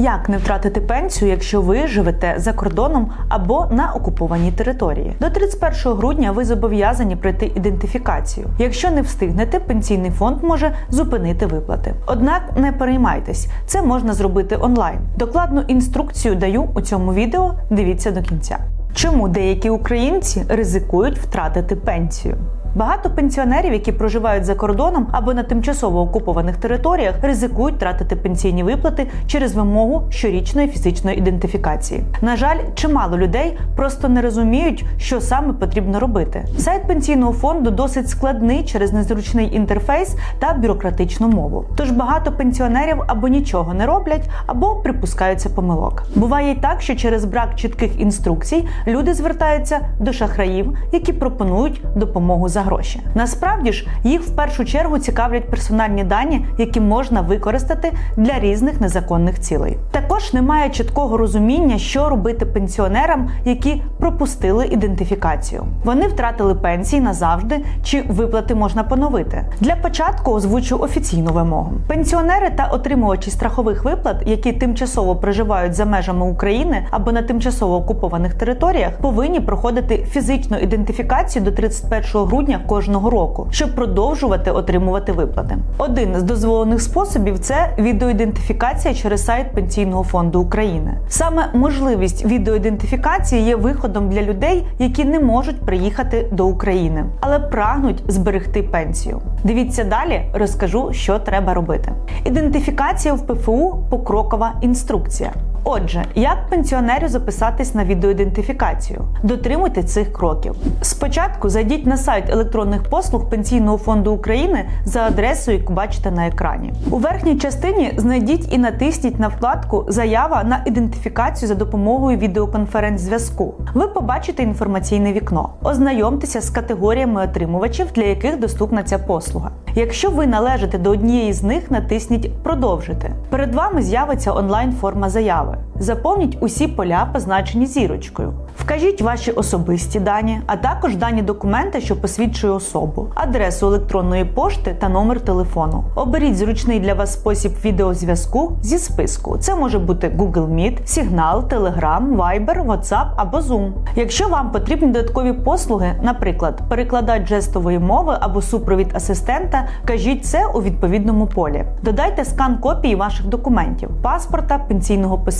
Як не втратити пенсію, якщо ви живете за кордоном або на окупованій території? До 31 грудня ви зобов'язані пройти ідентифікацію. Якщо не встигнете, пенсійний фонд може зупинити виплати. Однак не переймайтесь, це можна зробити онлайн. Докладну інструкцію даю у цьому відео. Дивіться до кінця. Чому деякі українці ризикують втратити пенсію? Багато пенсіонерів, які проживають за кордоном або на тимчасово окупованих територіях, ризикують втратити пенсійні виплати через вимогу щорічної фізичної ідентифікації. На жаль, чимало людей просто не розуміють, що саме потрібно робити. Сайт пенсійного фонду досить складний через незручний інтерфейс та бюрократичну мову. Тож багато пенсіонерів або нічого не роблять, або припускаються помилок. Буває й так, що через брак чітких інструкцій люди звертаються до шахраїв, які пропонують допомогу за гроші. Насправді ж їх в першу чергу цікавлять персональні дані, які можна використати для різних незаконних цілей. Також немає чіткого розуміння, що робити пенсіонерам, які пропустили ідентифікацію. Вони втратили пенсії назавжди, чи виплати можна поновити. Для початку озвучу офіційну вимогу. Пенсіонери та отримувачі страхових виплат, які тимчасово проживають за межами України або на тимчасово окупованих територіях, повинні проходити фізичну ідентифікацію до 31 грудня кожного року, щоб продовжувати отримувати виплати. Один з дозволених способів це відеоідентифікація через сайт Пенсійного фонду України. Саме можливість відеоідентифікації є виходом для людей, які не можуть приїхати до України, але прагнуть зберегти пенсію. Дивіться далі, розкажу, що треба робити. Ідентифікація в ПФУ покрокова інструкція. Отже, як пенсіонеру записатись на відеоідентифікацію? Дотримуйте цих кроків. Спочатку зайдіть на сайт електронних послуг Пенсійного фонду України за адресою, яку бачите на екрані. У верхній частині знайдіть і натисніть на вкладку Заява на ідентифікацію за допомогою відеоконференц-зв'язку. Ви побачите інформаційне вікно. Ознайомтеся з категоріями отримувачів, для яких доступна ця послуга. Якщо ви належите до однієї з них, натисніть Продовжити. Перед вами з'явиться онлайн-форма заяви. Заповніть усі поля, позначені зірочкою. Вкажіть ваші особисті дані, а також дані документа, що посвідчує особу, адресу електронної пошти та номер телефону. Оберіть зручний для вас спосіб відеозв'язку зі списку. Це може бути Google Meet, Signal, Telegram, Viber, WhatsApp або Zoom. Якщо вам потрібні додаткові послуги, наприклад, перекладач жестової мови або супровід асистента, кажіть це у відповідному полі. Додайте скан копії ваших документів, паспорта, пенсійного посвідчення,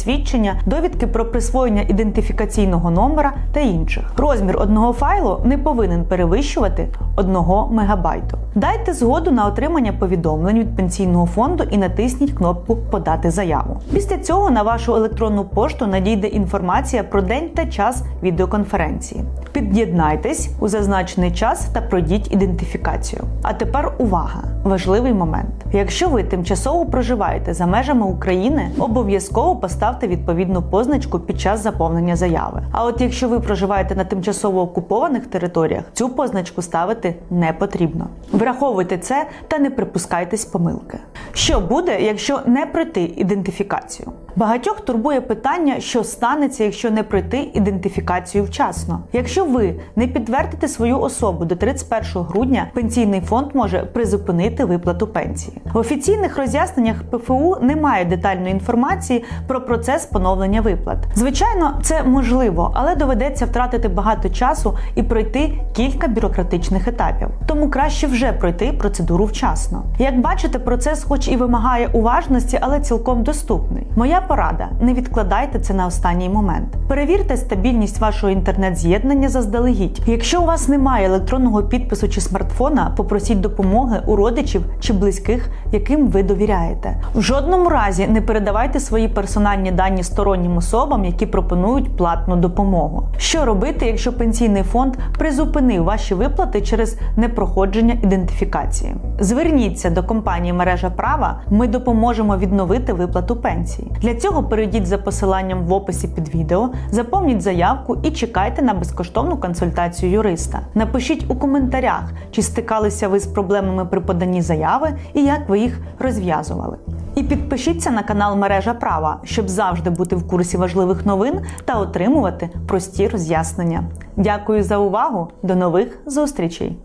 довідки про присвоєння ідентифікаційного номера та інших. Розмір одного файлу не повинен перевищувати 1 мегабайту. Дайте згоду на отримання повідомлень від пенсійного фонду і натисніть кнопку Подати заяву. Після цього на вашу електронну пошту надійде інформація про день та час відеоконференції. Під'єднайтесь у зазначений час та пройдіть ідентифікацію. А тепер увага! Важливий момент. Якщо ви тимчасово проживаєте за межами України, обов'язково поставте відповідну позначку під час заповнення заяви. А от якщо ви проживаєте на тимчасово окупованих територіях, цю позначку ставити не потрібно. Враховуйте це та не припускайтесь помилки. Що буде, якщо не пройти ідентифікацію? Багатьох турбує питання, що станеться, якщо не пройти ідентифікацію вчасно. Якщо ви не підтвердите свою особу до 31 грудня, пенсійний фонд може призупинити виплату пенсії. В офіційних роз'ясненнях ПФУ немає детальної інформації про процес поновлення виплат. Звичайно, це можливо, але доведеться втратити багато часу і пройти кілька бюрократичних етапів. Тому краще вже пройти процедуру вчасно. Як бачите, процес, хоч і вимагає уважності, але цілком доступний. Моя порада: не відкладайте це на останній момент. Перевірте стабільність вашого інтернет-з'єднання заздалегідь. Якщо у вас немає електронного підпису чи смартфона, попросіть допомоги у родичів чи близьких, яким ви довіряєте. В жодному разі не передавайте свої персональні дані стороннім особам, які пропонують платну допомогу. Що робити, якщо пенсійний фонд призупинив ваші виплати через непроходження ідентифікації? Зверніться до компанії мережа права. Ми допоможемо відновити виплату пенсії. Для цього перейдіть за посиланням в описі під відео, заповніть заявку і чекайте на безкоштовну консультацію юриста. Напишіть у коментарях, чи стикалися ви з проблемами при поданні заяви і як ви їх розв'язували. І підпишіться на канал Мережа Права, щоб завжди бути в курсі важливих новин та отримувати прості роз'яснення. Дякую за увагу! До нових зустрічей!